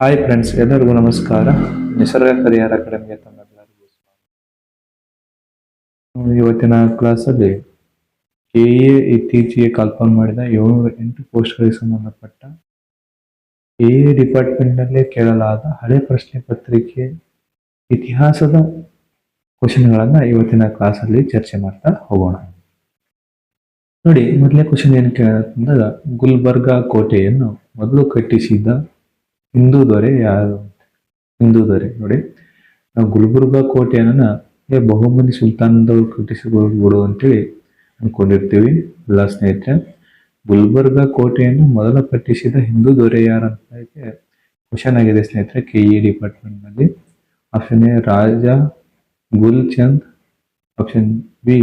Hi friends ಎಲ್ಲರಿಗೂ ನಮಸ್ಕಾರ. ನಿಸರ್ಗ ಪರಿಹಾರ ಅಕಾಡೆಮಿಗೆ ತಮ್ಮೆಲ್ಲರಿಗೂ ಸ್ವಾಗತ. ಇವತ್ತಿನ ಕ್ಲಾಸಲ್ಲಿ ಕೆ ಎ ಇತ್ತೀಚೆಗೆ ಕಾಲ್ಪನ್ ಮಾಡಿದ ಏಳ್ನೂರ ಎಂಟು ಪೋಸ್ಟ್ಗಳಿಗೆ ಸಂಬಂಧಪಟ್ಟ ಕೆ ಎ ಡಿಪಾರ್ಟ್ಮೆಂಟ್ನಲ್ಲೇ ಕೇಳಲಾದ ಹಳೆ ಪ್ರಶ್ನೆ ಪತ್ರಿಕೆ ಇತಿಹಾಸದ ಕ್ವಶನ್ಗಳನ್ನು ಇವತ್ತಿನ ಕ್ಲಾಸಲ್ಲಿ ಚರ್ಚೆ ಮಾಡ್ತಾ ಹೋಗೋಣ. ನೋಡಿ ಮೊದಲನೇ ಕ್ವಶನ್ ಏನು ಕೇಳ ಗುಲ್ಬರ್ಗಾ ಕೋಟೆಯನ್ನು ಮೊದಲು ಕಟ್ಟಿಸಿದ ಹಿಂದೂ ದೊರೆ ಯಾರು ಹಿಂದೂ ದೊರೆ, ನೋಡಿ. ನಾವು ಗುಲ್ಬರ್ಗಾ ಕೋಟೆಯನ್ನ, ಏ, ಬಹುಮನಿ ಸುಲ್ತಾನದವರು ಕಟ್ಟಿಸಿಕೊಡ್ಬಿಡು ಅಂತೇಳಿ ಅನ್ಕೊಂಡಿರ್ತೀವಿ, ಎಲ್ಲ ಸ್ನೇಹಿತರೆ. ಗುಲ್ಬರ್ಗ ಕೋಟೆಯನ್ನು ಮೊದಲು ಕಟ್ಟಿಸಿದ ಹಿಂದೂ ದೊರೆ ಯಾರು ಅಂತಕ್ಕೆ ಕ್ವಶನ್ ಆಗಿದೆ ಸ್ನೇಹಿತರೆ, K E ಡಿಪಾರ್ಟ್ಮೆಂಟ್ನಲ್ಲಿ option A, Raja Gulchand. Option B,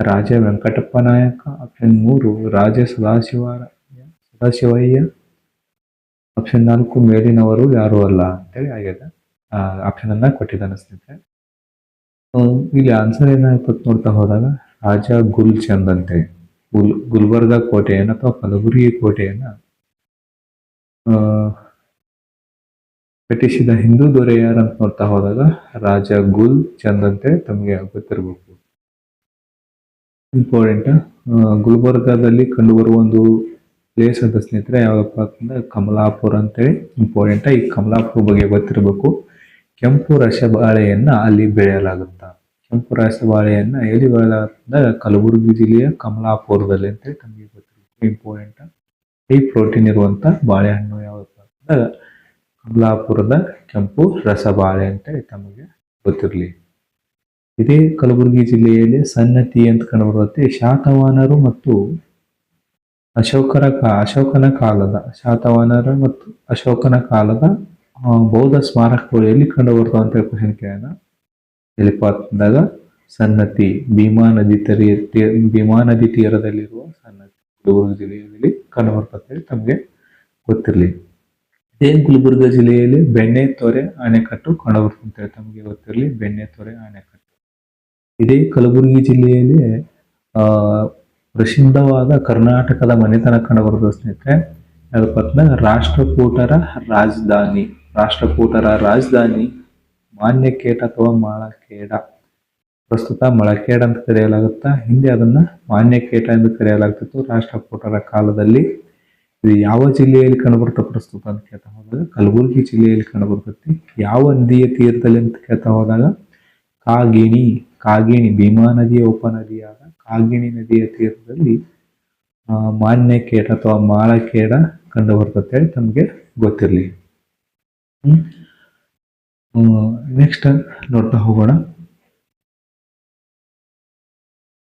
Raja Venkatappa Nayaka. Option ಮೂರು, ರಾಜ ಸದಾಶಿವ, ಸದಾಶಿವಯ್ಯ. ಆಪ್ಷನ್ ನಾಲ್ಕು ಮೇಲಿನವರು ಯಾರು ಅಲ್ಲ ಅಂತೇಳಿ ಆಗಿದೆ ಆಪ್ಷನ್ ಅನ್ನ ಕೊಟ್ಟಿದ್ದಾನೆ ಸ್ನೇಹಿತರೆ. ಇಲ್ಲಿ ಆನ್ಸರ್ ಏನಾಗ್ತದೆ ನೋಡ್ತಾ ಹೋದಾಗ, ರಾಜ ಗುಲ್ ಚಂದ್ ಅಂತೆ. ಗುಲ್, ಗುಲ್ಬರ್ಗ ಕೋಟೆಯನ್ನ ಅಥವಾ ಕಲಬುರಗಿ ಕೋಟೆಯನ್ನ ಕಟ್ಟಿಸಿದ ಹಿಂದೂ ದೊರೆ ಯಾರಂತ ನೋಡ್ತಾ ಹೋದಾಗ, ರಾಜ ಗುಲ್ ಚಂದ್ ಅಂತೆ ತಮಗೆ ಗೊತ್ತಿರಬೇಕು. ಇಂಪಾರ್ಟೆಂಟ್ ಗುಲ್ಬರ್ಗಾದಲ್ಲಿ ಕಂಡುಬರುವ ಒಂದು ಪ್ಲೇಸ್ ಅಂತ ಸ್ನೇಹಿತರೆ, ಯಾವ್ದಪ್ಪ ಅಂತಂದ್ರೆ ಕಮಲಾಪುರ ಅಂತೇಳಿ ಇಂಪಾರ್ಟೆಂಟ್ ಈ ಕಮಲಾಪುರ ಬಗ್ಗೆ ಗೊತ್ತಿರಬೇಕು. ಕೆಂಪು ರಸಬಾಳೆಯನ್ನ ಅಲ್ಲಿ ಬೆಳೆಯಲಾಗುತ್ತ? ಕೆಂಪು ರಸಬಾಳೆಯನ್ನ ಎಲ್ಲಿ ಬೆಳೆಯಲಾಗುತ್ತೆ? ಕಲಬುರಗಿ ಜಿಲ್ಲೆಯ ಕಮಲಾಪುರದಲ್ಲಿ ಅಂತೇಳಿ ತಮಗೆ ಗೊತ್ತಿರಬೇಕು. ಇಂಪಾರ್ಟೆಂಟ್ ಈ ಪ್ರೋಟೀನ್ ಇರುವಂತ ಬಾಳೆಹಣ್ಣು ಯಾವ್ದಪ್ಪ ಅಂತಂದ್ರೆ ಕಮಲಾಪುರದ ಕೆಂಪು ರಸಬಾಳೆ ಅಂತೇಳಿ ತಮಗೆ ಗೊತ್ತಿರಲಿ. ಇದೇ ಕಲಬುರಗಿ ಜಿಲ್ಲೆಯಲ್ಲಿ ಸನ್ನತಿ ಅಂತ ಕಂಡುಬರುತ್ತೆ ಶಾತವಾನರು ಮತ್ತು ಅಶೋಕರ ಕಾ, ಅಶೋಕನ ಕಾಲದ ಶಾತವನರ ಮತ್ತು ಅಶೋಕನ ಕಾಲದ ಬೌದ್ಧ ಸ್ಮಾರಕಗಳು ಎಲ್ಲಿ ಕಂಡು ಅಂತ ಕ್ವಶನ್ ಕೇಳೋಣ. ಎಲ್ಲಿ ಪಾತ್ರದಾಗ ಸನ್ನತಿ, ಭೀಮಾ ನದಿ ತೀರ ಭೀಮಾ ನದಿ ತೀರದಲ್ಲಿರುವ ಸನ್ನತಿ, ಗುಲ್ಬರ್ಗ ಜಿಲ್ಲೆಯಲ್ಲಿ ಕಂಡು ಬರ್ತದೆ ತಮಗೆ ಗೊತ್ತಿರಲಿ. ಇದೇ ಗುಲ್ಬರ್ಗ ಜಿಲ್ಲೆಯಲ್ಲಿ ಬೆಣ್ಣೆ, ತೊರೆ ಅಣೆಕಟ್ಟು ಕಂಡು ಬರ್ತಂತೆ ತಮಗೆ ಗೊತ್ತಿರಲಿ. ಬೆಣ್ಣೆ, ತೊರೆ ಅಣೆಕಟ್ಟು ಇದೇ ಕಲಬುರಗಿ ಜಿಲ್ಲೆಯಲ್ಲಿ ಪ್ರಸಿದ್ಧವಾದ ಕರ್ನಾಟಕದ ಮನೆತನ ಕಂಡುಬರುತ್ತದೆ ಸ್ನೇಹಿತರೆ ಯಾವುದಪ್ಪ ಅಂತಂದ್ರೆ ರಾಷ್ಟ್ರಕೂಟರ ರಾಜಧಾನಿ. ರಾಷ್ಟ್ರಕೂಟರ ರಾಜಧಾನಿ ಮಾನ್ಯಕೇಟ ಅಥವಾ ಮಾಳಕೇಡ. ಪ್ರಸ್ತುತ ಮಳಕೇಡ ಅಂತ ಕರೆಯಲಾಗುತ್ತ? ಹಿಂದೆ ಅದನ್ನ ಮಾನ್ಯಕೇಟ ಎಂದು ಕರೆಯಲಾಗ್ತಿತ್ತು ರಾಷ್ಟ್ರಕೂಟರ ಕಾಲದಲ್ಲಿ. ಇದು ಯಾವ ಜಿಲ್ಲೆಯಲ್ಲಿ ಕಂಡುಬರುತ್ತೆ ಪ್ರಸ್ತುತ ಅಂತ ಕೇಳ್ತಾ ಹೋದಾಗ? ಕಲಬುರಗಿ ಜಿಲ್ಲೆಯಲ್ಲಿ ಕಂಡುಬರ್ತೈತಿ. ಯಾವ ನದಿಯ ತೀರದಲ್ಲಿ ಅಂತ ಕೇಳ್ತಾ ಹೋದಾಗ? ಕಾಗಿಣಿ. ಕಾಗಿಣಿ ಭೀಮಾ ನದಿಯ ಉಪನದಿಯಾದ ಕಾಗಿಣಿ ನದಿಯ ತೀರದಲ್ಲಿ ಆ, ಮಾನ್ಯಕೇಟ ಅಥವಾ ಮಾಳಕೇಡ ಕಂಡು ಬರ್ತದೆ ತಮಗೆ ಗೊತ್ತಿರಲಿ. ನೆಕ್ಸ್ಟ್ ನೋಡ್ತಾ ಹೋಗೋಣ.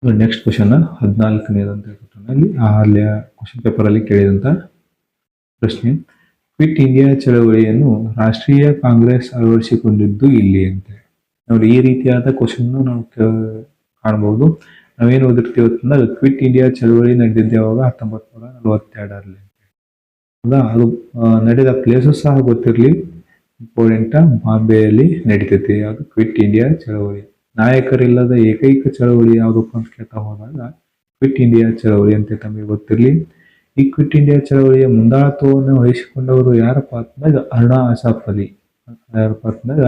ನೆಕ್ಸ್ಟ್ ಕ್ವಶನ್ ಹದಿನಾಲ್ಕನೇದಂತ ಅಲ್ಲಿ ಅಲ್ಲಿ ಕ್ವಶನ್ ಪೇಪರ್ ಅಲ್ಲಿ ಕೇಳಿದಂತ ಪ್ರಶ್ನೆ ಕ್ವಿಟ್ ಇಂಡಿಯಾ ಚಳವಳಿಯನ್ನು ರಾಷ್ಟ್ರೀಯ ಕಾಂಗ್ರೆಸ್ ಅಳವಡಿಸಿಕೊಂಡಿದ್ದು ಇಲ್ಲಿ ಅಂತ. ನೋಡಿ ಈ ರೀತಿಯಾದ ಕ್ವಶನ್ ನಾವು ಕಾಣಬಹುದು. ನಾವೇನು ಓದಿರ್ತೀವಿ ಅಂತಂದ್ರೆ ಕ್ವಿಟ್ ಇಂಡಿಯಾ ಚಳವಳಿ ನಡೆದಿದ್ದು ಯಾವಾಗ ಹತ್ತೊಂಬತ್ತು ನೂರ ನಲವತ್ತೆರಡರಲ್ಲಿ. ಹೌದಾ? ಅದು ನಡೆದ ಪ್ಲೇಸಸ್ ಸಹ ಗೊತ್ತಿರಲಿ. ಇಂಪಾರ್ಟೆಂಟ್ ಬಾಂಬೆಯಲ್ಲಿ ನಡೀತೈತಿ. ಅದು ಕ್ವಿಟ್ ಇಂಡಿಯಾ ಚಳವಳಿ. ನಾಯಕರಿಲ್ಲದ ಏಕೈಕ ಚಳವಳಿ ಯಾವುದಪ್ಪ ಅಂತ ಕೇಳ್ತಾ ಹೋದಾಗ ಕ್ವಿಟ್ ಇಂಡಿಯಾ ಚಳವಳಿ ಅಂತ ತಮಗೆ ಗೊತ್ತಿರಲಿ. ಈ ಕ್ವಿಟ್ ಇಂಡಿಯಾ ಚಳವಳಿಯ ಮುಂದಾಳತ್ವವನ್ನು ವಹಿಸಿಕೊಂಡವರು ಯಾರಪ್ಪ ಅಂತಂದಾಗ ಅರುಣಾ ಅಸಾಫ್ ಯಾರಪ್ಪ ಅಂತಂದಾಗ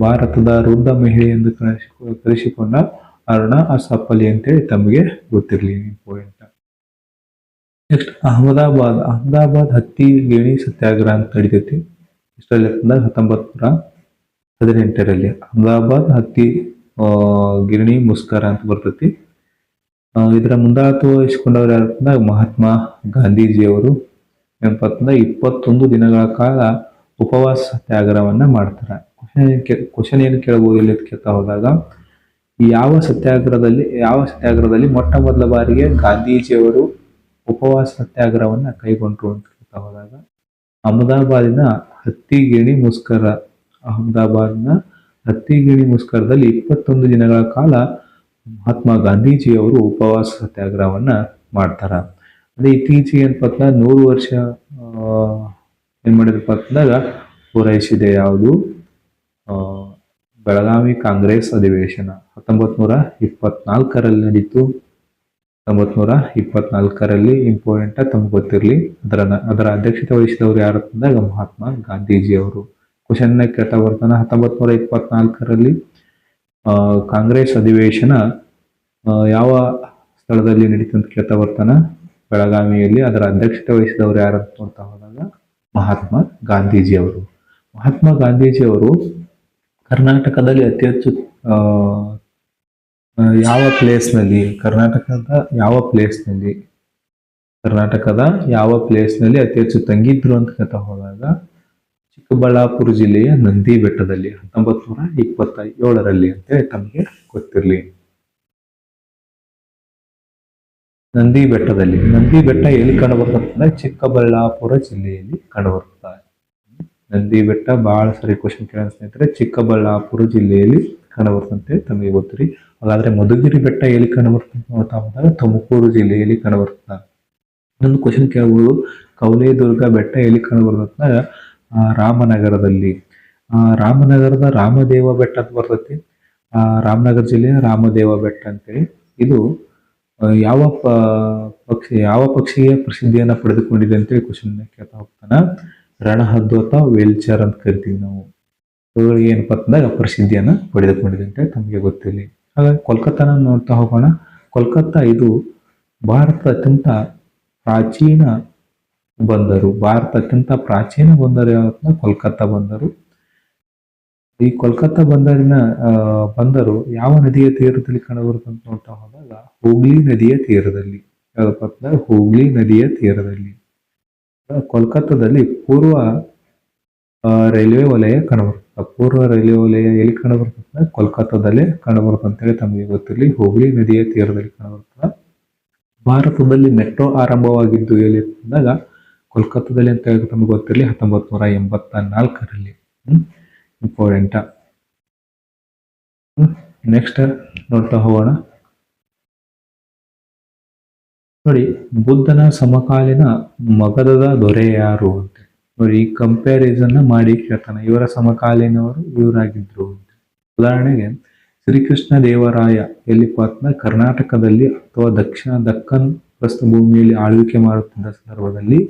ಭಾರತದ ವೃದ್ಧ ಮಹಿಳೆ ಎಂದು ಕರೆಸಿ- ಕರೆಸಿಕೊಂಡ ಅರುಣಾ ಆ ಸಫಲಿ ಅಂತೇಳಿ ತಮಗೆ ಗೊತ್ತಿರಲಿ ಪಾಯಿಂಟ್ ನೆಕ್ಸ್ಟ್ ಅಹಮದಾಬಾದ್. ಅಹಮದಾಬಾದ್ ಹತ್ತಿ ಗೇಣಿ ಸತ್ಯಾಗ್ರಹ ಅಂತ ನಡೀತೈತಿ. ಇಷ್ಟರಲ್ಲಿ ಅಂತಂದಾಗ ಹತ್ತೊಂಬತ್ ನೂರ ಹದಿನೆಂಟರಲ್ಲಿ. ಅಹಮದಾಬಾದ್ ಹತ್ತಿ ಗಿರಣಿ ಮುಸ್ಕರ ಅಂತ ಬರ್ತೈತಿ. ಇದರ ಮುಂದಾಳತ್ವ ವಹಿಸಿಕೊಂಡವರು ಯಾರು ಮಹಾತ್ಮ ಗಾಂಧೀಜಿಯವರು. ಏನಪ್ಪಾ ಇಪ್ಪತ್ತೊಂದು ದಿನಗಳ ಕಾಲ ಉಪವಾಸ ಸತ್ಯಾಗ್ರಹವನ್ನ ಮಾಡ್ತಾರೆ. ಕ್ವಶನ್ ಏನು ಕೇಳಬಹುದು ಇಲ್ಲಿ ಕೇಳ್ತಾ ಹೋದಾಗ ಯಾವ ಸತ್ಯಾಗ್ರಹದಲ್ಲಿ ಯಾವ ಸತ್ಯಾಗ್ರಹದಲ್ಲಿ ಮೊಟ್ಟ ಮೊದಲ ಬಾರಿಗೆ ಗಾಂಧೀಜಿಯವರು ಉಪವಾಸ ಸತ್ಯಾಗ್ರಹವನ್ನ ಕೈಗೊಂಡರು ಅಂತ ಹೇಳ್ತಾ ಹೋದಾಗ, ಅಹಮದಾಬಾದಿನ ಹತ್ತಿಗಿಣಿ ಮುಸ್ಕರ, ಅಹಮದಾಬಾದ್ನ ಹತ್ತಿಗಿಣಿ ಮುಸ್ಕರದಲ್ಲಿ ಇಪ್ಪತ್ತೊಂದು ದಿನಗಳ ಕಾಲ ಮಹಾತ್ಮ ಗಾಂಧೀಜಿಯವರು ಉಪವಾಸ ಸತ್ಯಾಗ್ರಹವನ್ನ ಮಾಡ್ತಾರ. ಅದೇ ಇತ್ತೀಚೆಗೆ ಏನಪ್ಪ ನೂರು ವರ್ಷ ಏನು ಮಾಡಿದ್ರಪ್ಪ ಅಂತಂದಾಗ ಪೂರೈಸಿದೆ ಯಾವುದು? ಬೆಳಗಾವಿ ಕಾಂಗ್ರೆಸ್ ಅಧಿವೇಶನ ಹತ್ತೊಂಬತ್ ನೂರ ಇಪ್ಪತ್ನಾಲ್ಕರಲ್ಲಿ ನಡೀತು. ಹತ್ತೊಂಬತ್ ನೂರ ಇಪ್ಪತ್ನಾಲ್ಕರಲ್ಲಿ ಇಂಪಾರ್ಟೆಂಟ್ ತಮ್ಗೆ ಗೊತ್ತಿರಲಿ. ಅದರ ಅದರ ಅಧ್ಯಕ್ಷತೆ ವಹಿಸಿದವರು ಯಾರು ಅಂತಂದಾಗ ಮಹಾತ್ಮ ಗಾಂಧೀಜಿ ಅವರು ಕ್ವಶನ್ ಕೇಳ್ತಾ ಬರ್ತಾನೆ. ಹತ್ತೊಂಬತ್ ನೂರ ಇಪ್ಪತ್ನಾಲ್ಕರಲ್ಲಿ ಕಾಂಗ್ರೆಸ್ ಅಧಿವೇಶನ ಯಾವ ಸ್ಥಳದಲ್ಲಿ ನಡೀತು ಅಂತ ಕೇಳ್ತಾ ಬರ್ತಾನ. ಬೆಳಗಾವಿಯಲ್ಲಿ ಅದರ ಅಧ್ಯಕ್ಷತೆ ವಹಿಸಿದವರು ಯಾರು ಅಂತ ಹೋದಾಗ ಮಹಾತ್ಮ ಗಾಂಧೀಜಿ ಅವರು ಮಹಾತ್ಮ ಗಾಂಧೀಜಿ ಅವರು ಕರ್ನಾಟಕದಲ್ಲಿ ಅತಿ ಹೆಚ್ಚು ಯಾವ ಪ್ಲೇಸ್ನಲ್ಲಿ ಕರ್ನಾಟಕದ ಯಾವ ಪ್ಲೇಸ್ನಲ್ಲಿ ಕರ್ನಾಟಕದ ಯಾವ ಪ್ಲೇಸ್ನಲ್ಲಿ ಅತಿ ಹೆಚ್ಚು ತಂಗಿದ್ರು ಅಂತ ಕೇಳ್ತಾ ಹೋದಾಗ, ಚಿಕ್ಕಬಳ್ಳಾಪುರ ಜಿಲ್ಲೆಯ ನಂದಿ ಬೆಟ್ಟದಲ್ಲಿ ಹತ್ತೊಂಬತ್ ನೂರ ಇಪ್ಪತ್ತ ಏಳರಲ್ಲಿ ಅಂತೇಳಿ ತಮಗೆ ಗೊತ್ತಿರಲಿ. ನಂದಿ ಬೆಟ್ಟದಲ್ಲಿ ನಂದಿ ಬೆಟ್ಟ ಎಲ್ಲಿ ಕಂಡುಬರ್ತದೆ? ಚಿಕ್ಕಬಳ್ಳಾಪುರ ಜಿಲ್ಲೆಯಲ್ಲಿ ಕಂಡುಬರುತ್ತದೆ ನಂದಿ ಬೆಟ್ಟ ಬಹಳ ಸರಿ ಕ್ವಶನ್ ಕೇಳ ಸ್ನೇಹಿತರೆ. ಚಿಕ್ಕಬಳ್ಳಾಪುರ ಜಿಲ್ಲೆಯಲ್ಲಿ ಕಂಡುಬರ್ತಂತೆ ತಮಗೆ ಗೊತ್ತಿರಿ. ಹಾಗಾದ್ರೆ ಮಧುಗಿರಿ ಬೆಟ್ಟ ಎಲ್ಲಿ ಕಂಡುಬರ್ತಂತ ನೋಡ್ತಾ ಹೋದಾಗ ತುಮಕೂರು ಜಿಲ್ಲೆಯಲ್ಲಿ ಕಂಡುಬರ್ತದ ಇನ್ನೊಂದು ಕ್ವಶನ್ ಕೇಳಬಹುದು ಕೌಲೇದುರ್ಗ ಬೆಟ್ಟ ಎಲ್ಲಿ ಕಂಡುಬರ್ತದೆ ಆ, ರಾಮನಗರದಲ್ಲಿ. ರಾಮನಗರದ ರಾಮದೇವ ಬೆಟ್ಟ ಅಂತ ಬರ್ತೈತಿ ರಾಮನಗರ ಜಿಲ್ಲೆಯ ರಾಮದೇವ ಬೆಟ್ಟ ಅಂತೇಳಿ. ಇದು ಯಾವ ಪಕ್ಷಿ ಯಾವ ಪಕ್ಷಿಗೆ ಪ್ರಸಿದ್ಧಿಯನ್ನ ಪಡೆದುಕೊಂಡಿದೆ ಅಂತೇಳಿ ಕ್ವಶನ್ ಕೇಳ್ತಾ ಹೋಗ್ತಾನ. ರಣಹದ್ದೋತ ವೇಲ್ಚೇರ್ ಅಂತ ಕರಿತೀವಿ ನಾವು. ಇವುಗಳಿಗೆ ಏನಪ್ಪ ಅಂತಂದಾಗ ಪ್ರಸಿದ್ಧಿಯನ್ನು ಪಡೆದುಕೊಂಡಿದೆ ಅಂತ ತಮಗೆ ಗೊತ್ತಿರಲಿ. ಹಾಗಾಗಿ ಕೋಲ್ಕತ್ತಾನ ನೋಡ್ತಾ ಹೋಗೋಣ. ಕೋಲ್ಕತ್ತಾ ಇದು ಭಾರತ ಅತ್ಯಂತ ಪ್ರಾಚೀನ ಬಂದರು. ಭಾರತ ಅತ್ಯಂತ ಪ್ರಾಚೀನ ಬಂದರು ಯಾವತ್ತ ಕೋಲ್ಕತ್ತಾ ಬಂದರು. ಈ ಕೋಲ್ಕತ್ತಾ ಬಂದರಿನ ಬಂದರು ಯಾವ ನದಿಯ ತೀರದಲ್ಲಿ ಕಂಡುಬರುತ್ತೆ ಅಂತ ನೋಡ್ತಾ ಹೋದಾಗ ಹೂಗ್ಲಿ ನದಿಯ ತೀರದಲ್ಲಿ. ಯಾವ್ದಪ್ಪ ಅಂತಂದ್ರೆ ಹೂಗ್ಲಿ ನದಿಯ ತೀರದಲ್ಲಿ. ಕೋಲ್ಕತ್ತಾದಲ್ಲಿ ಪೂರ್ವ ರೈಲ್ವೆ ವಲಯ ಕಂಡುಬರುತ್ತೆ ಪೂರ್ವ ರೈಲ್ವೆ ವಲಯ ಎಲ್ಲಿ ಕಂಡುಬರುತ್ತೆ ಅಂದ್ರೆ ಕೋಲ್ಕತ್ತಾದಲ್ಲೇ ಕಂಡುಬರುತ್ತೆ ಅಂತೇಳಿ ತಮಗೆ ಗೊತ್ತಿರಲಿ. ಹುಬ್ಳಿ ನದಿಯ ತೀರದಲ್ಲಿ ಕಂಡುಬರ್ತದೆ ಭಾರತದಲ್ಲಿ ಮೆಟ್ರೋ ಆರಂಭವಾಗಿದ್ದು ಎಲ್ಲಿ ಅಂದಾಗ ಕೋಲ್ಕತ್ತಾದಲ್ಲಿ ಅಂತ ಹೇಳಿ ತಮಗೆ ಗೊತ್ತಿರಲಿ. ಹತ್ತೊಂಬತ್ತು ನೂರ ಎಂಬತ್ತ ನಾಲ್ಕರಲ್ಲಿ ಇಂಪಾರ್ಟೆಂಟ ನೆಕ್ಸ್ಟ್ ನೋಡ್ತಾ ಹೋಗೋಣ. ನೋಡಿ, ಬುದ್ಧನ ಸಮಕಾಲೀನ ಮಗಧದ ದೊರೆ ಯಾರು ಅಂತ. ನೋಡಿ, ಈ ಕಂಪ್ಯಾರಿಸನ್ ಮಾಡಿ ಕೇಳ್ತಾನೆ. ಇವರ ಸಮಕಾಲೀನವರು ಇವರಾಗಿದ್ರು ಅಂತ. ಉದಾಹರಣೆಗೆ, ಶ್ರೀಕೃಷ್ಣ ದೇವರಾಯ ಎಲ್ಲಿ ಪಾತ್ನ ಕರ್ನಾಟಕದಲ್ಲಿ ಅಥವಾ ದಕ್ಷಿಣ ದಕ್ಕನ್ ಪ್ರಸ್ಥಭೂಮಿಯಲ್ಲಿ ಆಳ್ವಿಕೆ ಮಾಡುತ್ತಿದ್ದ ಸಂದರ್ಭದಲ್ಲಿ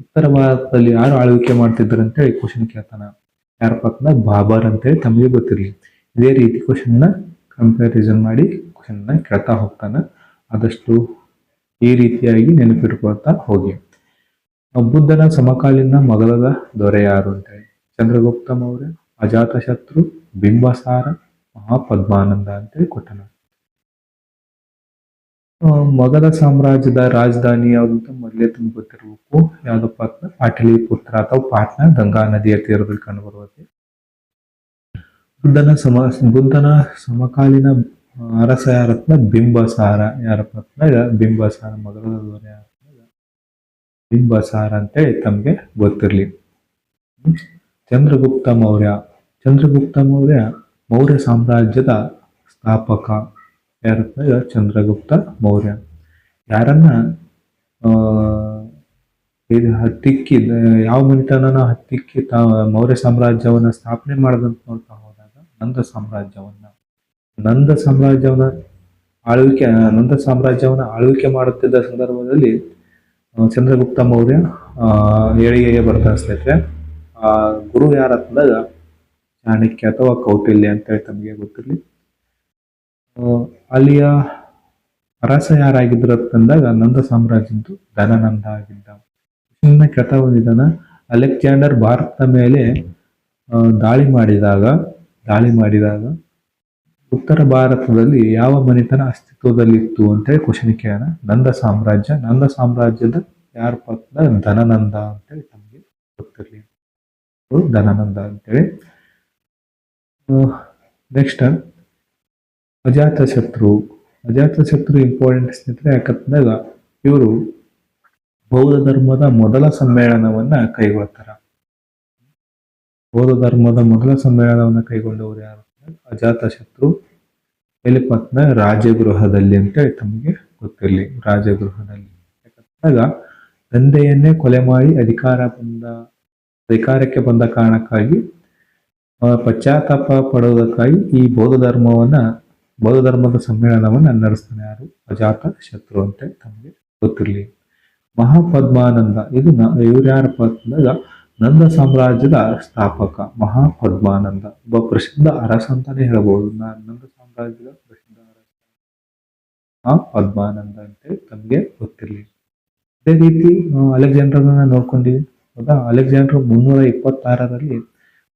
ಉತ್ತರ ಭಾರತದಲ್ಲಿ ಯಾರು ಆಳ್ವಿಕೆ ಮಾಡ್ತಿದ್ರು ಅಂತೇಳಿ ಕ್ವಶನ್ ಕೇಳ್ತಾನ. ಯಾರ ಪಾತ್ನ ಬಾಬರ್ ಅಂತೇಳಿ ತಮಗೆ ಗೊತ್ತಿರಲಿ. ಇದೇ ರೀತಿ ಕ್ವಶನ್ನ ಕಂಪ್ಯಾರಿಸನ್ ಮಾಡಿ ಕ್ವಶನ್ನ ಕೇಳ್ತಾ ಹೋಗ್ತಾನೆ. ಆದಷ್ಟು ಈ ರೀತಿಯಾಗಿ ನೆನಪಿಟ್ಕೊಳ್ತಾ ಹೋಗಿ. ಬುದ್ಧನ ಸಮಕಾಲೀನ ಮೊಗಲದ ದೊರೆ ಯಾರು ಅಂತೇಳಿ ಚಂದ್ರಗುಪ್ತ ಮೌರ್ಯ ಅಜಾತಶತ್ರು, ಬಿಂಬಸಾರ, ಮಹಾಪದ್ಮಾನಂದ ಅಂತೇಳಿ ಕೊಟ್ಟನ. ಮಗಧ ಸಾಮ್ರಾಜ್ಯದ ರಾಜಧಾನಿ ಯಾವುದು ಅಂತ ಮೊದಲೇ ತುಂಬ ಗೊತ್ತಿರಬೇಕು. ಯಾವ್ದಪ್ಪ ಅಂತ ಪಾಟಲಿಪುತ್ರ ಅಥವಾ ಪಾಟ್ನಾ ಗಂಗಾ ನದಿಯ ತೀರದಲ್ಲಿ ಕಂಡುಬರುತ್ತದೆ ಬುದ್ಧನ ಸಮ, ಬುದ್ಧನ ಸಮಕಾಲೀನ ಅರಸ ಯಾರತ್ನ ಬಿಂಬಸಾರ ಯಾರಪ್ಪ ಬಿಂಬಸಾರ ಮೊದಲ ದೊರೆ ಬಿಂಬಸಾರ ಅಂತೇಳಿ ತಮಗೆ ಗೊತ್ತಿರಲಿ. ಚಂದ್ರಗುಪ್ತ ಮೌರ್ಯ. ಚಂದ್ರಗುಪ್ತ ಮೌರ್ಯ ಮೌರ್ಯ ಸಾಮ್ರಾಜ್ಯದ ಸ್ಥಾಪಕ. ಯಾರಪ್ಪ ಚಂದ್ರಗುಪ್ತ ಮೌರ್ಯ. ಯಾರನ್ನ ಇದು ಹತ್ತಿಕ್ಕಿ, ಯಾವ ಮನೆತನನ ಹತ್ತಿಕ್ಕಿ ತಾ ಮೌರ್ಯ ಸಾಮ್ರಾಜ್ಯವನ್ನ ಸ್ಥಾಪನೆ ಮಾಡದಂತ ನೋಡ್ತಾ ಹೋದಾಗ ನಂದ ಸಾಮ್ರಾಜ್ಯವನ್ನ ನಂದ ಸಾಮ್ರಾಜ್ಯವನ್ನ ಆಳ್ವಿಕೆ, ನಂದ ಸಾಮ್ರಾಜ್ಯವನ್ನ ಆಳ್ವಿಕೆ ಮಾಡುತ್ತಿದ್ದ ಸಂದರ್ಭದಲ್ಲಿ ಚಂದ್ರಗುಪ್ತ ಮೌರ್ಯ ಏಳಿಗೆಗೆ ಬರ್ತಾ ಸ್ನೇಹಿತರೆ, ಆ, ಗುರು ಯಾರಂದಾಗ ಚಾಣಕ್ಯ ಅಥವಾ ಕೌಟಿಲ್ಯ ಅಂತ ಹೇಳಿ ತಮಗೆ ಗೊತ್ತಿರಲಿ. ಅಲ್ಲಿಯ ಅರಸ ಯಾರಾಗಿದ್ರು ಅಂತಂದಾಗ ನಂದ ಸಾಮ್ರಾಜ್ಯದ್ದು ಧನನಂದ ಆಗಿದ್ದ. ಸುಮ್ಮನೆ ಕೇಳ್ತಾ ಬಂದಿದ್ದಾನ ಅಲೆಕ್ಸಾಂಡರ್ ಭಾರತದ ಮೇಲೆ ದಾಳಿ ಮಾಡಿದಾಗ ದಾಳಿ ಮಾಡಿದಾಗ ಉತ್ತರ ಭಾರತದಲ್ಲಿ ಯಾವ ಮನೆತನ ಅಸ್ತಿತ್ವದಲ್ಲಿತ್ತು ಅಂತೇಳಿ ಕ್ವಶನ್ ಕೇಳೋಣ. ನಂದ ಸಾಮ್ರಾಜ್ಯ. ನಂದ ಸಾಮ್ರಾಜ್ಯದ ಯಾರಪ್ಪ ಪತ್ನ? ಧನನಂದ ಅಂತೇಳಿ ತಮಗೆ ಗೊತ್ತಿರಲಿ. ಧನನಂದ ಅಂತೇಳಿ ನೆಕ್ಸ್ಟ್ ಅಜಾತ ಶತ್ರು. ಇಂಪಾರ್ಟೆಂಟ್ ಸ್ನೇಹಿತರೆ ಯಾಕಂದಾಗ ಇವರು ಬೌದ್ಧ ಧರ್ಮದ ಮೊದಲ ಸಮ್ಮೇಳನವನ್ನ ಕೈಗೊಳ್ತಾರ. ಬೌದ್ಧ ಧರ್ಮದ ಮೊದಲ ಸಮ್ಮೇಳನವನ್ನ ಕೈಗೊಂಡವರು ಯಾರು? ಅಜಾತಶತ್ರು ಶತ್ರು ಅಂತಂದ್ರೆ ರಾಜಗೃಹದಲ್ಲಿ ಅಂತೇಳಿ ತಮಗೆ ಗೊತ್ತಿರಲಿ. ರಾಜಗೃಹದಲ್ಲಿ ಯಾಕಂದಾಗ ತಂದೆಯನ್ನೇ ಕೊಲೆ ಮಾಡಿ ಅಧಿಕಾರ ಬಂದ, ಅಧಿಕಾರಕ್ಕೆ ಬಂದ ಕಾರಣಕ್ಕಾಗಿ ಪಶ್ಚಾತ್ತಾಪ ಪಡುವುದಕ್ಕಾಗಿ ಈ ಬೌದ್ಧ ಧರ್ಮವನ್ನ, ಬೌದ್ಧ ಧರ್ಮದ ಸಮ್ಮೇಳನವನ್ನು ನಡೆಸ್ತಾನೆ ಯಾರು? ಅಜಾತ ಶತ್ರು ಅಂತ ತಮಗೆ ಗೊತ್ತಿರಲಿ. ಮಹಾಪದ್ಮಾನಂದ ಇದನ್ನ ಇವ್ರು ಯಾರಪ್ಪ ಅಂತಂದಾಗ ನಂದ ಸಾಮ್ರಾಜ್ಯದ ಸ್ಥಾಪಕ ಮಹಾಪದ್ಮಾನಂದ, ಒಬ್ಬ ಪ್ರಸಿದ್ಧ ಅರಸ ಅಂತಾನೆ ಹೇಳಬಹುದು ನಂದ ಸಾಮ್ರಾಜ್ಯದ ಪ್ರಸಿದ್ಧ ಅರಸ ಮಹಾಪದ್ಮಾನಂದ ಅಂತ ತಮಗೆ ಗೊತ್ತಿರಲಿ. ಅದೇ ರೀತಿ ನಾವು ಅಲೆಕ್ಸಾಂಡರ್ನ ನೋಡ್ಕೊಂಡಿವಿ. ಹೌದಾ? ಅಲೆಕ್ಸಾಂಡರ್ ಮುನ್ನೂರ ಇಪ್ಪತ್ತಾರರಲ್ಲಿ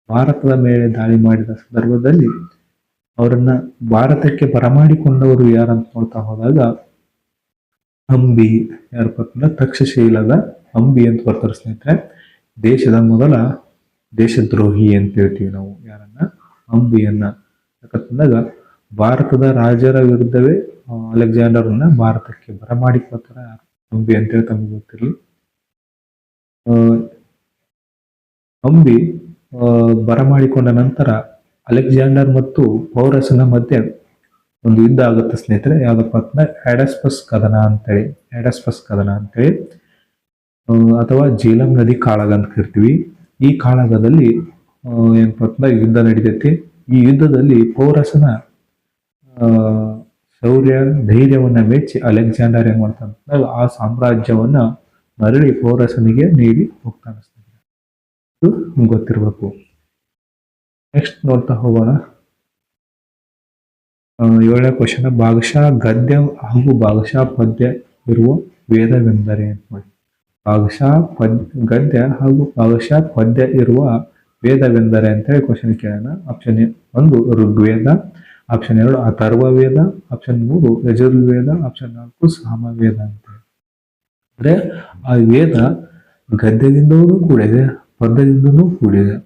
ಭಾರತದ ಮೇಲೆ ದಾಳಿ ಮಾಡಿದ ಸಂದರ್ಭದಲ್ಲಿ ಅವರನ್ನ ಭಾರತಕ್ಕೆ ಬರಮಾಡಿಕೊಂಡವರು ಯಾರಂತ ನೋಡ್ತಾ ಹೋದಾಗ ಅಂಬಿ ಯಾರಪ್ಪ ಅಂತಂದ್ರೆ ತಕ್ಷಶೀಲದ ಅಂಬಿ ಅಂತ ಬರ್ತಾರೆ ಸ್ನೇಹಿತರೆ. ದೇಶದ ಮೊದಲ ದೇಶದ್ರೋಹಿ ಅಂತ ಹೇಳ್ತೀವಿ ನಾವು ಯಾರನ್ನ? ಅಂಬಿಯನ್ನ. ಯಾಕಂತಂದಾಗ ಭಾರತದ ರಾಜರ ವಿರುದ್ಧವೇ ಅಲೆಕ್ಸಾಂಡರ್ ಅಲೆಕ್ಸಾಂಡರ್ನ ಭಾರತಕ್ಕೆ ಬರಮಾಡಿಕೊಳ್ತಾರೆ ಅಂಬಿ ಅಂತೇಳಿ ತಮಗೆ ಗೊತ್ತಿರಲಿ ಅಂಬಿ ಬರಮಾಡಿಕೊಂಡ ನಂತರ ಅಲೆಕ್ಸಾಂಡರ್ ಮತ್ತು ಪೌರಸನ ಮಧ್ಯೆ ಒಂದು ಯುದ್ಧ ಆಗುತ್ತೆ ಸ್ನೇಹಿತರೆ. ಯಾವ್ದಪ್ಪ ಅಂತಂದ್ರೆ ಹ್ಯಾಡಸ್ಪಸ್ ಕದನ ಅಂತೇಳಿ, ಹ್ಯಾಡಸ್ಪಸ್ ಕದನ ಅಂತೇಳಿ ಅಥವಾ ಜೀಲಂ ನದಿ ಕಾಳಗ ಅಂತ ಕರಿತೀವಿ. ಈ ಕಾಳಗದಲ್ಲಿ ಏನಪ್ಪ ಯುದ್ಧ ನಡೀತೈತಿ. ಈ ಯುದ್ಧದಲ್ಲಿ ಪೌರಸನ ಶೌರ್ಯ, ಧೈರ್ಯವನ್ನ ಮೆಚ್ಚಿ ಅಲೆಕ್ಸಾಂಡರ್ ಏನ್ ಮಾಡ್ತಾನೆ ಆ ಸಾಮ್ರಾಜ್ಯವನ್ನ ಮರಳಿ ಪೌರಸನಿಗೆ ನೀಡಿ ಹೋಗ್ತಾನೆ. ಇದು ಗೊತ್ತಿರ್ಬೇಕು. ನೆಕ್ಸ್ಟ್ ನೋಡ್ತಾ ಹೋಗೋಣ. ಏಳನೇ ಕ್ವಶನ್ ಭಾಗಶಃ ಗದ್ಯ ಹಾಗೂ ಭಾಗಶಃ ಪದ್ಯ ಇರುವ ವೇದವೆಂದರೆ ಅಂತ ಭಾಗಶಃ ಪದ್, ಗದ್ಯ ಹಾಗೂ ಭಾಗಶಃ ಪದ್ಯ ಇರುವ ವೇದವೆಂದರೆ ಅಂತೇಳಿ ಕ್ವಶನ್ ಕೇಳೋಣ. ಆಪ್ಷನ್ ಒಂದು ಋಗ್ವೇದ ಆಪ್ಷನ್ ಎರಡು ಅಥರ್ವ ವೇದ ಆಪ್ಷನ್ ಮೂರು ಯಜುರ್ವೇದ ಆಪ್ಷನ್ ನಾಲ್ಕು ಸಾಮವೇದ ಅಂತ ಅಂದ್ರೆ ಆ ವೇದ ಗದ್ಯದಿಂದಲೂ ಕೂಡಿದೆ ಪದ್ಯದಿಂದಲೂ ಕೂಡಿದೆ.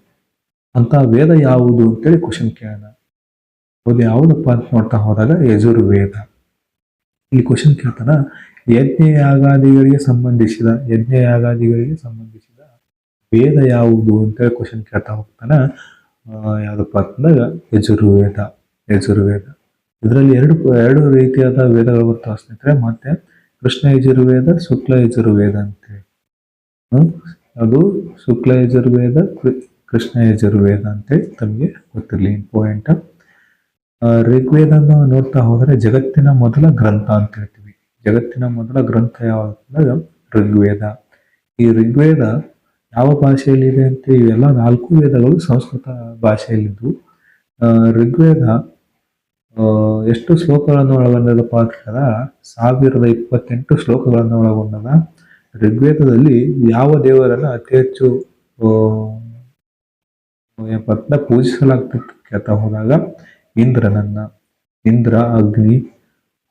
ಅಂತ ವೇದ ಯಾವುದು ಅಂತೇಳಿ ಕ್ವಶನ್ ಕೇಳೋಣ. ಅದು ಯಾವುದಪ್ಪ ಅಂತ ನೋಡ್ತಾ ಹೋದಾಗ ಯಜುರ್ವೇದ. ಇಲ್ಲಿ ಕ್ವಶನ್ ಕೇಳ್ತಾನ ಯಜ್ಞ ಯಾಗಾದಿಗಳಿಗೆ ಸಂಬಂಧಿಸಿದ ಯಜ್ಞ ಯಾಗಾದಿಗಳಿಗೆ ಸಂಬಂಧಿಸಿದ ವೇದ ಯಾವುದು ಅಂತೇಳಿ ಕ್ವಶನ್ ಕೇಳ್ತಾ ಹೋಗ್ತಾನ ಯಾವುದಪ್ಪ ಅಂತಂದಾಗ ಯಜುರ್ವೇದ ಯಜುರ್ವೇದ. ಇದರಲ್ಲಿ ಎರಡು ಎರಡು ರೀತಿಯಾದ ವೇದಗಳು ಬರ್ತಾವೆ ಸ್ನೇಹಿತರೆ. ಮತ್ತೆ ಕೃಷ್ಣ ಯಜುರ್ವೇದ, ಶುಕ್ಲ ಯಜುರ್ವೇದ ಅಂತೇಳಿ? ಅದು ಶುಕ್ಲ ಯಜುರ್ವೇದ ಕೃಷ್ಣ ಯಜುರ್ವೇದ ಅಂತೇಳಿ ತಮಗೆ ಗೊತ್ತಿರಲಿ ಇಂಪಾರ್ಟೆಂಟ್ ಋಗ್ವೇದನ ನೋಡ್ತಾ ಹೋದರೆ ಜಗತ್ತಿನ ಮೊದಲ ಗ್ರಂಥ ಅಂತ ಹೇಳ್ತೀವಿ. ಜಗತ್ತಿನ ಮೊದಲ ಗ್ರಂಥ ಯಾವಾಗ ಋಗ್ವೇದ. ಈ ಋಗ್ವೇದ ಯಾವ ಭಾಷೆಯಲ್ಲಿದೆ ಅಂತ ಇವೆಲ್ಲ ನಾಲ್ಕು ವೇದಗಳು ಸಂಸ್ಕೃತ ಭಾಷೆಯಲ್ಲಿದ್ದು ಋಗ್ವೇದ ಎಷ್ಟು ಶ್ಲೋಕಗಳನ್ನು ಒಳಗೊಂಡದಪ್ಪ ಅಂತಂದ್ರೆ ಸಾವಿರದ ಇಪ್ಪತ್ತೆಂಟು ಶ್ಲೋಕಗಳನ್ನು ಒಳಗೊಂಡದ. ಋಗ್ವೇದದಲ್ಲಿ ಯಾವ ದೇವರನ್ನು ಅತಿ ಹೆಚ್ಚು ಏನಪ್ಪ ಪೂಜಿಸಲಾಗ್ತಿತ್ತು ಕೇಳ್ತಾ ಹೋದಾಗ ಇಂದ್ರನನ್ನ. ಇಂದ್ರ, ಅಗ್ನಿ,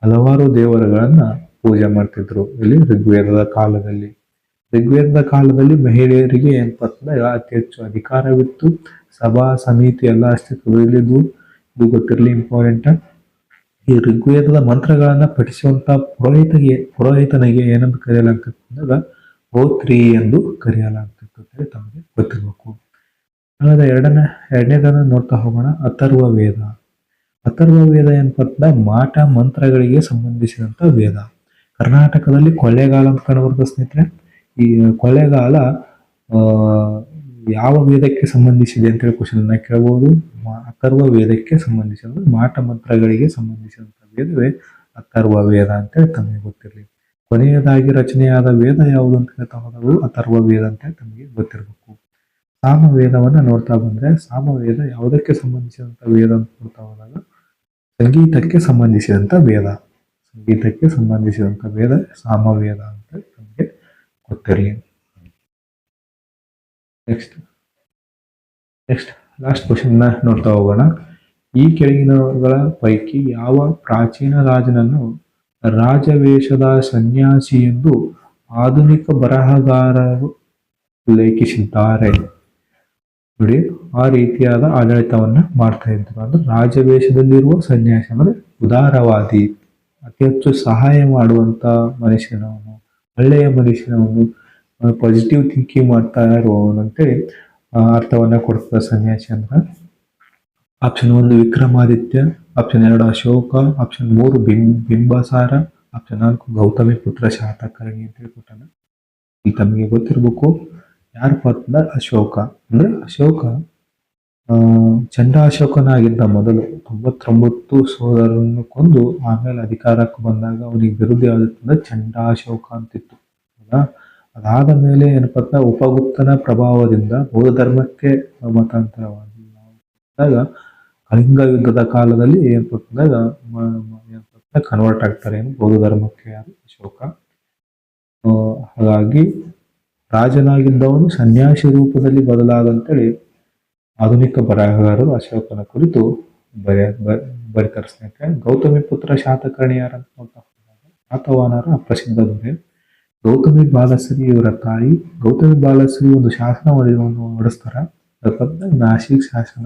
ಹಲವಾರು ದೇವರುಗಳನ್ನ ಪೂಜೆ ಮಾಡ್ತಿದ್ರು. ಇಲ್ಲಿ ಋಗ್ವೇದದ ಕಾಲದಲ್ಲಿ. ಋಗ್ವೇದದ ಕಾಲದಲ್ಲಿ ಮಹಿಳೆಯರಿಗೆ ಏನಪ್ಪ ಅಂತಂದ್ರೆ ಅತಿ ಹೆಚ್ಚು ಅಧಿಕಾರವಿತ್ತು. ಸಭಾ ಸಮಿತಿ ಎಲ್ಲ ಅಸ್ತಿತ್ವದಲ್ಲಿದ್ದು ಇದು ಗೊತ್ತಿರಲಿ ಇಂಪಾರ್ಟೆಂಟ್ ಈ ಋಗ್ವೇದದ ಮಂತ್ರಗಳನ್ನ ಪಠಿಸುವಂತ ಪುರೋಹಿತಗೆ ಪುರೋಹಿತನಿಗೆ ಏನಂತ ಕರೆಯಲಾಗ್ತಿತ್ತು ಅಂದಾಗ ಹೋತ್ರಿ ಎಂದು ಕರೆಯಲಾಗ್ತಿತ್ತು ಅಂತೇಳಿ ತಮಗೆ ಗೊತ್ತಿರಬೇಕು. ಆಮೇಲೆ ಎರಡನೇ ಎರಡನೇದನ್ನ ನೋಡ್ತಾ ಹೋಗೋಣ. ಅಥರ್ವ ವೇದ. ಅಥರ್ವ ವೇದ ಏನಪ್ಪ ಮಾಟ ಮಂತ್ರಗಳಿಗೆ ಸಂಬಂಧಿಸಿದಂತ ವೇದ. ಕರ್ನಾಟಕದಲ್ಲಿ ಕೊಳ್ಳೇಗಾಲ ಅಂತ ಕಂಡುಬರ್ತದೆ ಸ್ನೇಹಿತರೆ, ಈ ಕೊಳ್ಳೇಗಾಲ ಯಾವ ವೇದಕ್ಕೆ ಸಂಬಂಧಿಸಿದೆ ಅಂತ ಹೇಳಿ ಕ್ವಶನ್ ಕೇಳಬಹುದು ಅಥರ್ವ ವೇದಕ್ಕೆ ಸಂಬಂಧಿಸಿದ ಮಾಟ ಮಂತ್ರಗಳಿಗೆ ಸಂಬಂಧಿಸಿದಂತ ವೇದವೇ ಅಥರ್ವ ವೇದ ಅಂತೇಳಿ ತಮಗೆ ಗೊತ್ತಿರಲಿ. ಕೊನೆಯದಾಗಿ ರಚನೆಯಾದ ವೇದ ಯಾವುದು ಅಂತ ಹೇಳ್ತಾ ಅಥರ್ವ ವೇದ ಅಂತ ತಮಗೆ ಗೊತ್ತಿರಬೇಕು. ಸಾಮವೇದವನ್ನ ನೋಡ್ತಾ ಬಂದ್ರೆ ಸಾಮವೇದ ಯಾವುದಕ್ಕೆ ಸಂಬಂಧಿಸಿದಂತ ವೇದ ಅಂತ ನೋಡ್ತಾ ಹೋದಾಗ, ಸಂಗೀತಕ್ಕೆ ಸಂಬಂಧಿಸಿದಂತ ವೇದ. ಸಂಗೀತಕ್ಕೆ ಸಂಬಂಧಿಸಿದಂಥ ವೇದ, ಸಾಮವೇದ ಅಂತ ನಮಗೆ ಗೊತ್ತಿರಲಿ. ನೆಕ್ಸ್ಟ್ ನೆಕ್ಸ್ಟ್ ಲಾಸ್ಟ್ ಕ್ವಶನ್ನ ನೋಡ್ತಾ ಹೋಗೋಣ. ಈ ಕೆಳಗಿನವುಗಳ ಪೈಕಿ ಯಾವ ಪ್ರಾಚೀನ ರಾಜನನ್ನು ರಾಜವೇಷದ ಸನ್ಯಾಸಿ ಎಂದು ಆಧುನಿಕ ಬರಹಗಾರರು ಉಲ್ಲೇಖಿಸಿದ್ದಾರೆ? ನೋಡಿ, ಆ ರೀತಿಯಾದ ಆಡಳಿತವನ್ನ ಮಾಡ್ತಾ ಇದ್ರು. ಅಂದ್ರೆ ರಾಜವೇಷದಲ್ಲಿರುವ ಸನ್ಯಾಸಿ ಅಂದ್ರೆ ಉದಾರವಾದಿ. ಅತಿ ಹೆಚ್ಚು ಸಹಾಯ ಮಾಡುವಂತ ಮನುಷ್ಯನವನು, ಒಳ್ಳೆಯ ಮನುಷ್ಯನವನು ಪಾಸಿಟಿವ್ ಥಿಂಕಿಂಗ್ ಮಾಡ್ತಾ ಇರುವವನು ಅಂತೇಳಿ ಅರ್ಥವನ್ನ ಕೊಡ್ತದೆ ಸನ್ಯಾಸಿ ಅಂದ್ರೆ ಆಪ್ಷನ್ ಒಂದು ವಿಕ್ರಮಾದಿತ್ಯ ಆಪ್ಷನ್ ಎರಡು ಅಶೋಕ ಆಪ್ಷನ್ ಮೂರು ಬಿಂ, ಬಿಂಬಸಾರ ಆಪ್ಷನ್ ನಾಲ್ಕು ಗೌತಮಿ ಪುತ್ರ ಶಾತಕರ್ಣಿ ಅಂತ ಹೇಳ್ಕೊಟ್ಟಾನ ಇಲ್ಲಿ ತಮಗೆ ಗೊತ್ತಿರ್ಬೇಕು ಯಾರಪ್ಪ ಅಂತಂದ್ರೆ ಅಶೋಕ. ಅಂದ್ರೆ ಅಶೋಕ ಚಂಡಾಶೋಕನಾಗಿದ್ದ ಮೊದಲು ತೊಂಬತ್ತೊಂಬತ್ತು ಸೋದರರನ್ನು ಕೊಂದು ಆಮೇಲೆ ಅಧಿಕಾರಕ್ಕೆ ಬಂದಾಗ ಅವನಿಗೆ ವಿರುದ್ಧ ಯಾವ್ದಿತ್ತಂದ್ರೆ ಚಂಡಾಶೋಕ ಅಂತಿತ್ತು. ಅದಾದ ಮೇಲೆ ಏನಪ್ಪ ಉಪಗುಪ್ತನ ಪ್ರಭಾವದಿಂದ ಬೌದ್ಧ ಧರ್ಮಕ್ಕೆ ಮತಾಂತರವಾಗಿ ಆದಾಗ ಕಳಿಂಗ ಯುದ್ಧದ ಕಾಲದಲ್ಲಿ ಏನಪ್ಪ ಅಂದಾಗ ಕನ್ವರ್ಟ್ ಆಗ್ತಾರೆ ಏನು ಬೌದ್ಧ ಧರ್ಮಕ್ಕೆ ಅಶೋಕ. ಹಾಗಾಗಿ ರಾಜನಾಗಿದ್ದವನು ಸನ್ಯಾಸಿ ರೂಪದಲ್ಲಿ ಬದಲಾದಂತೇಳಿ ಆಧುನಿಕ ಬರಹಗಾರರು ಅಶೋಕನ ಕುರಿತು ಬರೆಯ ಬ- ಬರೀತಾರೆ ಸ್ನೇಹಿತರೆ ಗೌತಮಿ ಪುತ್ರ ಶಾತಕರ್ಣಿ ಯಾರಂತ ನೋಡ್ತಾ ಹೋದಾಗ ಶಾತವಾಹನರ ಪ್ರಸಿದ್ಧ ದೊರೆ. ಗೌತಮಿ ಬಾಲಶ್ರೀ ಇವರ ತಾಯಿ, ಗೌತಮಿ ಬಾಲಶ್ರೀ ಒಂದು ಶಾಸನ ಹೊಡೆಸ್ತಾರ ನಾಸಿಕ್ ಶಾಸನ.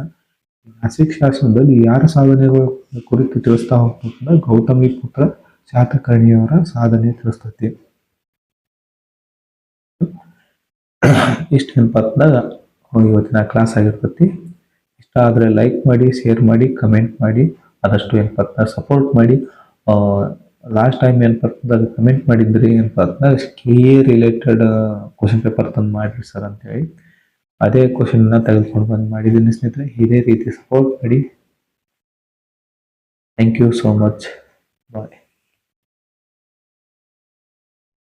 ನಾಸಿಕ್ ಶಾಸನದಲ್ಲಿ ಯಾರ ಸಾಧನೆಗಳ ಕುರಿತು ತಿಳಿಸ್ತಾ ಹೋಗ್ತಂದ್ರೆ ಗೌತಮಿ ಪುತ್ರ ಶಾತಕರ್ಣಿಯವರ ಸಾಧನೆ ತಿಳಿಸ್ತೈತಿ. ಇಷ್ಟು ನೆನಪಾದಾಗ ಇವತ್ತಿನ ಕ್ಲಾಸ್ ಆಗಿರ್ತೈತಿ. ಇಷ್ಟ ಆದರೆ ಲೈಕ್ ಮಾಡಿ ಶೇರ್ ಮಾಡಿ ಕಮೆಂಟ್ ಮಾಡಿ, ಆದಷ್ಟು ಏನಪ್ಪ ಅಂತ ಸಪೋರ್ಟ್ ಮಾಡಿ. ಲಾಸ್ಟ್ ಟೈಮ್ ಏನಪ್ಪ ಅಂತಂದಾಗ ಕಮೆಂಟ್ ಮಾಡಿದ್ರಿ ಏನಪ್ಪ ಅಂತಂದಾಗ ಕೆ ರಿಲೇಟೆಡ್ ಕ್ವಶನ್ ಪೇಪರ್ ತಂದು ಮಾಡಿರಿ ಸರ್ ಅಂತೇಳಿ. ಅದೇ ಕ್ವಶನ್ನ ತೆಗೆದುಕೊಂಡು ಬಂದು ಮಾಡಿದ್ದೀನಿ ಸ್ನೇಹಿತರೆ. ಇದೇ ರೀತಿ ಸಪೋರ್ಟ್ ಮಾಡಿ. Thank you so much